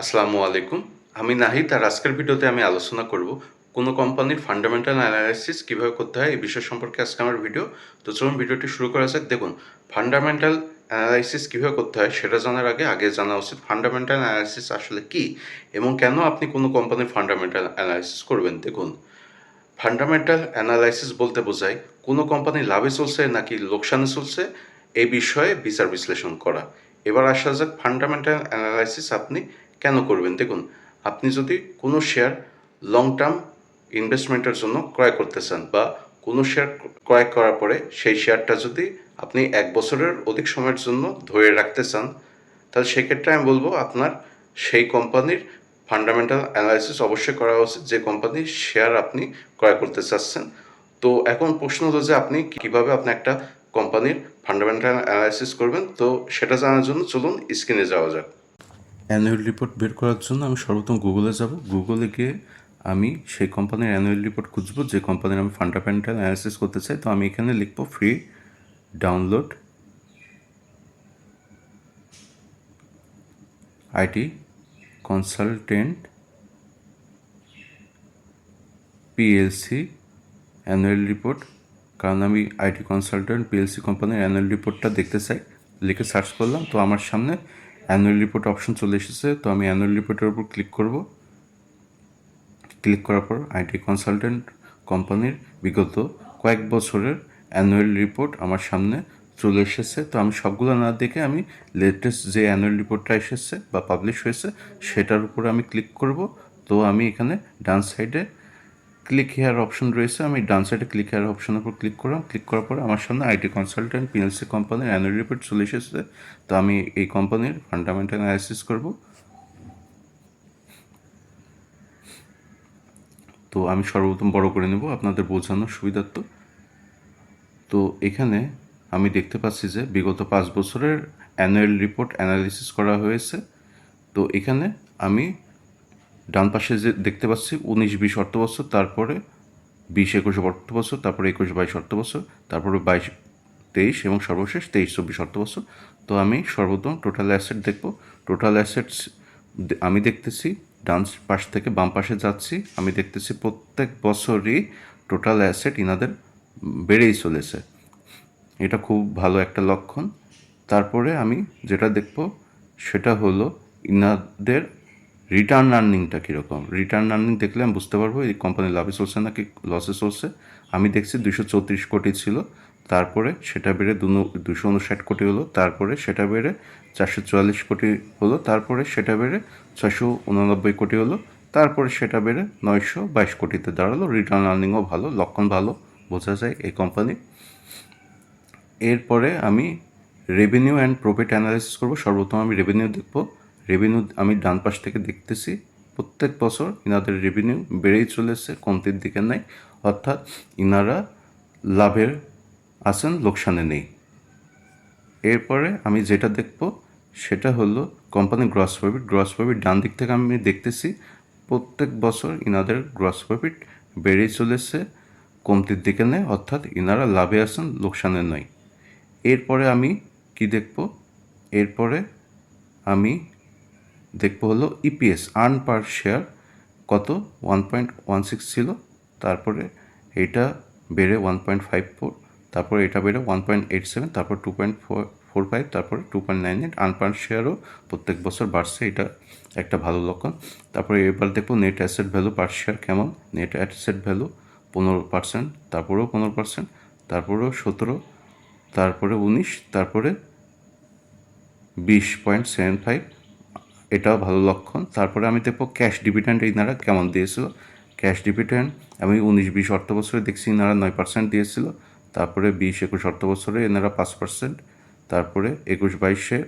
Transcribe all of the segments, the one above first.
আসসালামু আলাইকুম। আমি নাহিদ আর আজকের ভিডিওতে আমি আলোচনা করব কোনো কোম্পানির ফান্ডামেন্টাল অ্যানালাইসিস কীভাবে করতে হয় এই বিষয় সম্পর্কে আজকে আমার ভিডিও। তো চলুন ভিডিওটি শুরু করা যাক। দেখুন ফান্ডামেন্টাল অ্যানালাইসিস কীভাবে করতে হয় সেটা জানার আগে আগে জানা উচিত ফান্ডামেন্টাল অ্যানালাইসিস আসলে কি এবং কেন আপনি কোনো কোম্পানির ফান্ডামেন্টাল অ্যানালাইসিস করবেন। দেখুন ফান্ডামেন্টাল অ্যানালাইসিস বলতে বোঝায় কোনো কোম্পানি লাভে চলছে নাকি লোকসানে চলছে এই বিষয়ে বিচার বিশ্লেষণ করা। এবার আসা যাক ফান্ডামেন্টাল অ্যানালাইসিস আপনি কেন করবেন? দেখুন, আপনি যদি কোনো শেয়ার লং টার্ম ইনভেস্টমেন্টের জন্য ক্রয় করতে চান বা কোনো শেয়ার ক্রয় করার পরে সেই শেয়ারটা যদি আপনি এক বছরের অধিক সময়ের জন্য ধরে রাখতে চান, তাহলে সেক্ষেত্রে আমি বলব আপনার সেই কোম্পানির ফান্ডামেন্টাল অ্যানালাইসিস অবশ্যই করা উচিত যে কোম্পানির শেয়ার আপনি ক্রয় করতে চাচ্ছেন। তো এখন প্রশ্ন হলো যে আপনি কীভাবে আপনি একটা কোম্পানির ফান্ডামেন্টাল অ্যানালাইসিস করবেন? তো সেটা জানার জন্য চলুন স্ক্রিনে যাওয়া যাক। অ্যানুয়াল রিপোর্ট বের করার জন্য আমি সর্বপ্রথম গুগলে যাব। গুগলে গিয়ে আমি সেই কোম্পানির অ্যানুয়াল রিপোর্ট খুঁজবো, যে কোম্পানির আমি ফান্ডামেন্টাল অ্যানালিসিস করতে চাই, তো আমি এখানে লিখব free download IT consultant PLC annual report কারণ আমি আইটি কনসালটেন্ট পিএলসি কোম্পানির অ্যানুয়াল রিপোর্টটা দেখতে চাই, লিখে সার্চ করলাম, তো আমার সামনে অ্যানুয়াল রিপোর্ট অপশন চলে এসেছে, তো আমি অ্যানুয়াল রিপোর্টের উপর ক্লিক করব। ক্লিক করার পর আইটি কনসালটেন্ট কোম্পানির বিগত কয়েক বছরের অ্যানুয়াল রিপোর্ট আমার সামনে চলে এসেছে। তো আমি সবগুলো না দেখে আমি লেটেস্ট যে অ্যানুয়াল রিপোর্টটা এসেছে বা পাবলিশ হয়েছে, সেটার উপর আমি ক্লিক করব। তো আমি এখানে ডান সাইডে ক্লিক হেয়ার অপশন রয়েছে, আমি ডান সাইডে ক্লিক হেয়ার অপশনের উপর ক্লিক করলাম ক্লিক করার পর আমার সামনে আইটি কনসালটেন্ট পিএলসি কোম্পানির অ্যানুয়াল রিপোর্ট চলে এসেছে। তো আমি এই কোম্পানির ফান্ডামেন্টাল অ্যানালাইসিস করব। তো আমি সর্বপ্রথম বড় করে নেব আপনাদের বোঝানোর সুবিধার্থ। তো এখানে আমি দেখতে পাচ্ছি যে বিগত পাঁচ বছরের অ্যানুয়াল রিপোর্ট অ্যানালিসিস করা হয়েছে। তো এখানে আমি ডান পাশে যে দেখতে পাচ্ছি, উনিশ বিশ অর্থ বছর, তারপরে বিশ একুশ অর্থ বছর, তারপরে একুশ বাইশ অর্থ বছর, তারপরে বাইশ তেইশ এবং সর্বশেষ তেইশ চব্বিশ অর্থ বছর। তো আমি সর্বপ্রথম টোটাল অ্যাসেট দেখব। টোটাল অ্যাসেটস আমি দেখতেছি ডান পাশ থেকে বাম পাশে যাচ্ছি, আমি দেখতেছি প্রত্যেক বছরই টোটাল অ্যাসেট ইনাদের বেড়েই চলেছে। এটা খুব ভালো একটা লক্ষণ। তারপরে আমি যেটা দেখব, সেটা হলো ইনাদের রিটার্ন আর্নিংটা কীরকম? রিটার্ন আর্নিং দেখলে আমি বুঝতে পারব, এই কোম্পানি লাভে চলছে নাকি লসে চলছে। আমি দেখছি দুশো চৌত্রিশ কোটি ছিল, তারপরে সেটা বেড়ে দুশো উনষাট কোটি হলো, তারপরে সেটা বেড়ে চারশো চুয়াল্লিশ কোটি হলো, তারপরে সেটা বেড়ে ছশো উননব্বই কোটি হলো, তারপরে সেটা বেড়ে নয়শো বাইশ কোটিতে দাঁড়াল। রিটার্ন আর্নিংও ভালো, লক্ষণ ভালো, বোঝা যায় এই কোম্পানি এরপরে আমি রেভিনিউ অ্যান্ড প্রফিট অ্যানালাইসিস করব, সর্বপ্রথম আমি রেভিনিউ দেখব। রেভিনিউ আমি ডান পাশ থেকে দেখতেছি, প্রত্যেক বছর ইনাদের রেভিনিউ বেড়েই চলেছে, কমতির দিকে নাই। অর্থাৎ ইনারা লাভের আছেন, লোকসানে নেই। এরপরে আমি যেটা দেখব, সেটা হলো কোম্পানির গ্রস প্রফিট গ্রস প্রফিট ডান দিক থেকে আমি দেখতেছি, প্রত্যেক বছর ইনাদের গ্রস প্রফিট বেড়েই চলেছে, কমতির দিকে নেই। অর্থাৎ ইনারা লাভে আছেন, লোকসানে নয় এরপরে আমি কি দেখব? এরপরে আমি দেখব হলো ইপিএস আর্ন পার শেয়ার কত? ওয়ান পয়েন্ট ওয়ান সিক্স ছিল। তারপরে এটা বেড়ে ওয়ান পয়েন্ট ফাইভ ফোর তারপরে এটা বেড়ে ওয়ান পয়েন্ট এইট সেভেন তারপর two point four four five তারপরে two point nine eight earn per শেয়ারও প্রত্যেক বছর বাড়ছে। এটা একটা ভালো লক্ষণ। তারপরে এবার দেখব net asset value per share কেমন? নেট অ্যাসেট ভ্যালু পনেরো পার্সেন্ট তারপরেও পনেরো পার্সেন্ট তারপরেও সতেরো, তারপরে উনিশ, তারপরে বিশ পয়েন্ট সেভেন ফাইভ এটাও ভালো লক্ষণ। তারপরে আমি দেখব ক্যাশ ডিভিডেন্ড ইনারা কেমন দিয়েছিল। ক্যাশ ডিভিডেন্ড আমি উনিশ, বিশ অর্থ বছরে দেখছি ইনারা নয় পার্সেন্ট দিয়েছিল। তারপরে বিশ, একুশ অর্থ বছরে এনারা পাঁচ পার্সেন্ট তারপরে একুশ, বাইশে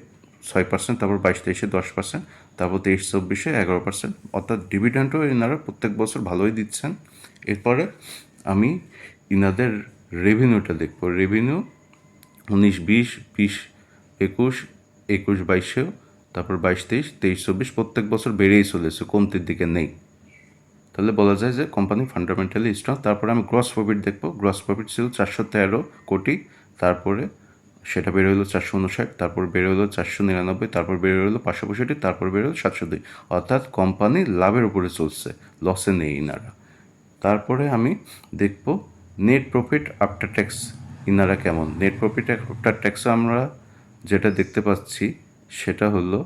ছয় পার্সেন্ট তারপর বাইশ, তেইশে দশ পার্সেন্ট তারপর তেইশ, চব্বিশে এগারো পার্সেন্ট অর্থাৎ ডিভিডেন্টও এনারা প্রত্যেক বছর ভালোই দিচ্ছেন। এরপরে আমি ইনাদের রেভিনিউটা দেখব। রেভিনিউ উনিশ, বিশ বিশ, একুশ একুশ, বাইশেও তারপর বাইশ, তেইশ তেইশ, চব্বিশ, প্রত্যেক বছর বেড়েই চলেছে, কমতির দিকে নেই। তাহলে বলা যায় যে কোম্পানি ফান্ডামেন্টালি স্ট্রং তারপরে আমি গ্রস প্রফিট দেখব গ্রস প্রফিট ছিল চারশো তেরো কোটি, তারপরে সেটা বেড়ে হলো চারশো উনষাট, তারপর বেড়ে হলো চারশো নিরানব্বই, তারপর বেড়ে হলো পাঁচশো পঁয়ষট্টি, তারপর বেড়ে হলো সাতশো দুই। অর্থাৎ কোম্পানি লাভের উপরে চলছে লসে নেই ইনারা। তারপরে আমি দেখব নেট প্রফিট আফটার ট্যাক্স ইনারা কেমন। নেট প্রফিট আফটার ট্যাক্সে আমরা যেটা দেখতে পাচ্ছি সেটা হলো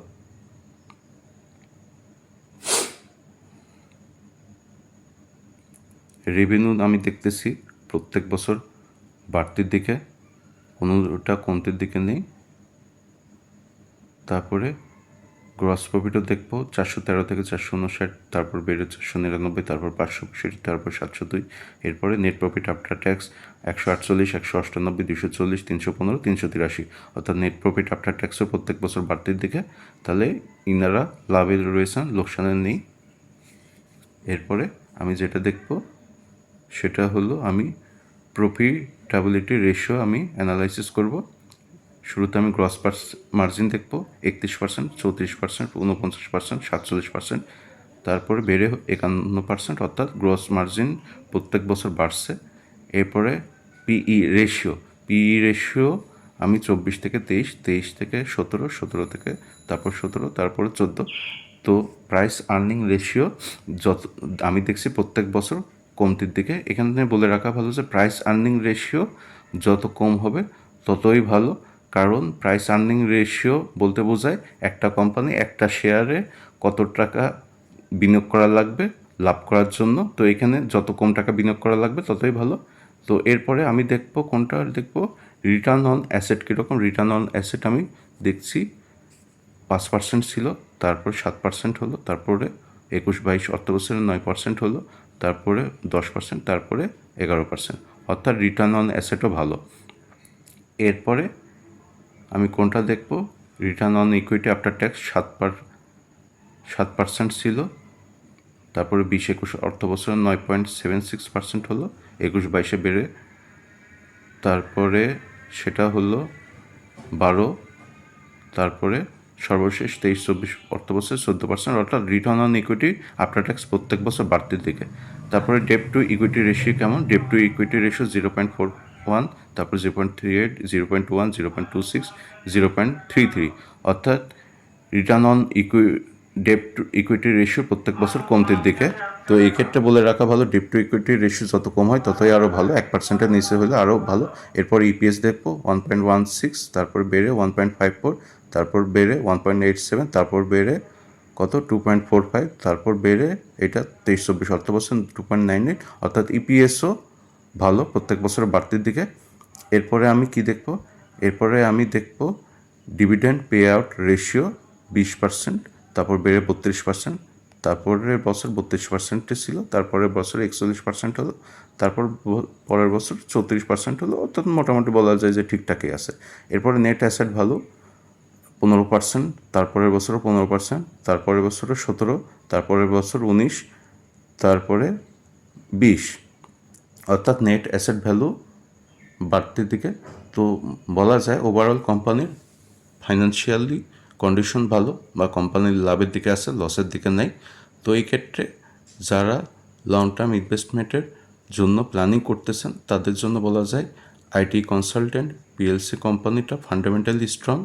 রেভিনিউ আমি দেখতেছি প্রত্যেক বছর বাড়তির দিকে কোনোটা কমতির দিকে নেই। তারপরে গ্রস প্রফিটও দেখব, চারশো তেরো থেকে চারশো উনষাট তারপর বেড়ে চারশো নিরানব্বই, তারপর পাঁচশো পঁয়ষট্টি তারপর সাতশো দুই, এরপরে নেট প্রফিট আফটার ট্যাক্স একশো আটচল্লিশ, একশো অষ্টানব্বই দুশো চল্লিশ, তিনশো পনেরো, তিনশো তিরাশি। অর্থাৎ নেট প্রফিট আফটার ট্যাক্সও প্রত্যেক বছর বাড়তির দিকে, তাহলে ইনারা লাভে রয়েছেন, লোকসানের নেই। এরপরে আমি যেটা দেখব, সেটা হলো আমি প্রফিটাবিলিটি রেশিও আমি অ্যানালাইসিস করব। শুরুতে আমি গ্রস মার্জিন দেখব, একত্রিশ পার্সেন্ট চৌত্রিশ পার্সেন্ট উনপঞ্চাশ পার্সেন্ট সাতচল্লিশ পার্সেন্ট তারপরে বেড়ে একান্ন পার্সেন্ট অর্থাৎ গ্রস মার্জিন প্রত্যেক বছর বাড়ছে। এরপরে পিই রেশিও পিই রেশিও আমি চব্বিশ থেকে তেইশ তেইশ থেকে সতেরো সতেরো থেকে তারপর সতেরো, তারপরে চোদ্দ। তো প্রাইস আর্নিং রেশিও যত, আমি দেখছি প্রত্যেক বছর কমতির দিকে। এখানে বলে রাখা ভালো যে প্রাইস আর্নিং রেশিও যত কম হবে ততই ভালো। কারণ প্রাইস আর্নিং রেশিও বলতে বোঝায় একটা কোম্পানি একটা শেয়ারে কত টাকা বিনিয়োগ করা লাগবে, লাভ করার জন্য। তো এখানে যত কম টাকা বিনিয়োগ করা লাগবে, ততই ভালো। তো এরপরে আমি দেখব কোনটা, দেখব রিটার্ন অন অ্যাসেট কীরকম। রিটার্ন অন অ্যাসেট আমি দেখছি পাঁচ পার্সেন্ট ছিল, তারপর সাত পার্সেন্ট হলো, তারপরে একুশ বাইশ অর্থ বছরে নয় পার্সেন্ট হলো, তারপরে দশ পার্সেন্ট তারপরে এগারো পার্সেন্ট অর্থাৎ রিটার্ন অন অ্যাসেটও ভালো। এরপরে আমি কোনটা দেখব? Return on equity after tax সাত পার, সাত পার্সেন্ট ছিল। তারপরে বিশ একুশ অর্থ বছরে নয় পয়েন্ট সেভেন সিক্স পার্সেন্ট হলো, একুশ বাইশে বেড়ে। তারপরে সেটা হলো বারো। তারপরে সর্বশেষ তেইশ চব্বিশ অর্থ বছরে চোদ্দ পার্সেন্ট অর্থাৎ return on equity after tax প্রত্যেক বছর বাড়তির দিকে। তারপরে ডেপ টু ইকুইটি রেশিও কেমন? Debt to equity ratio zero point four one, তারপর zero point three eight, zero point one, zero point two six, zero point three three, অর্থাৎ return on equity debt to equity ratio প্রত্যেক বছর কমতির দিকে। তো এই ক্ষেত্রে বলে রাখা ভালো ডেপ টু ইকুইটি রেশিও যত কম হয় ততই আরও ভালো, এক পার্সেন্টের নিচে হলে আরও ভালো। এরপর ইপিএস দেখব ওয়ান পয়েন্ট ওয়ান সিক্স তারপর বেড়ে ওয়ান পয়েন্ট ফাইভ ফোর তারপর বেড়ে ওয়ান পয়েন্ট এইট সেভেন তারপর বেড়ে কত? টু পয়েন্ট ফোর ফাইভ তারপর বেড়ে এটা তেইশ চব্বিশ অর্থ বছর টু পয়েন্ট নাইন এইট অর্থাৎ ইপিএসও ভালো প্রত্যেক বছর বাড়তির দিকে। এরপরে আমি কি দেখব? এরপরে আমি দেখব ডিভিডেন্ড পে আউট রেশিও বিশ পার্সেন্ট তারপর বেড়ে বত্রিশ পার্সেন্ট তারপরের বছর বত্রিশ পার্সেন্টে ছিল, তারপরের বছর একচল্লিশ পার্সেন্ট হলো, তারপর পরের বছর চৌত্রিশ পার্সেন্ট হলো, অর্থাৎ মোটামুটি বলা যায় যে ঠিকঠাকই আছে। এরপরে নেট অ্যাসেট ভ্যালু পনেরো পার্সেন্ট তারপরের বছরও পনেরো পার্সেন্ট তারপরের বছরও সতেরো, তারপরের বছর উনিশ, তারপরে বিশ। অর্থাৎ নেট অ্যাসেট ভ্যালু বাড়তির দিকে, তো বলা যায় ওভারঅল কোম্পানির ফাইন্যান্সিয়ালি কন্ডিশন ভালো বা কোম্পানির লাভের দিকে আছে লসের দিকে নেই। তো এই ক্ষেত্রে যারা লং টার্ম ইনভেস্টমেন্টের জন্য প্ল্যানিং করতেছেন, তাদের জন্য বলা যায় আইটি কনসালটেন্ট পিএলসি কোম্পানিটা ফান্ডামেন্টালি স্ট্রং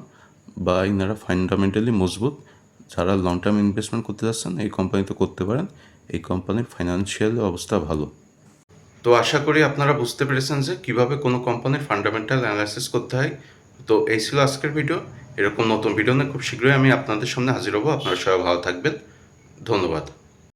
বা ইনারা ফান্ডামেন্টালি মজবুত। যারা লং টার্ম ইনভেস্টমেন্ট করতে যাচ্ছেন, এই কোম্পানিতে করতে পারেন, এই কোম্পানির ফাইন্যান্সিয়াল অবস্থা ভালো। তো আশা করি আপনারা বুঝতে পেরেছেন যে কীভাবে কোনো কোম্পানির ফান্ডামেন্টাল অ্যানালাইসিস করতে হয়। তো এই ছিল আজকের ভিডিও এরকম নতুন ভিডিও নিয়ে খুব শীঘ্রই আমি আপনাদের সামনে হাজির হব। আপনারা সবাই ভালো থাকবেন। ধন্যবাদ।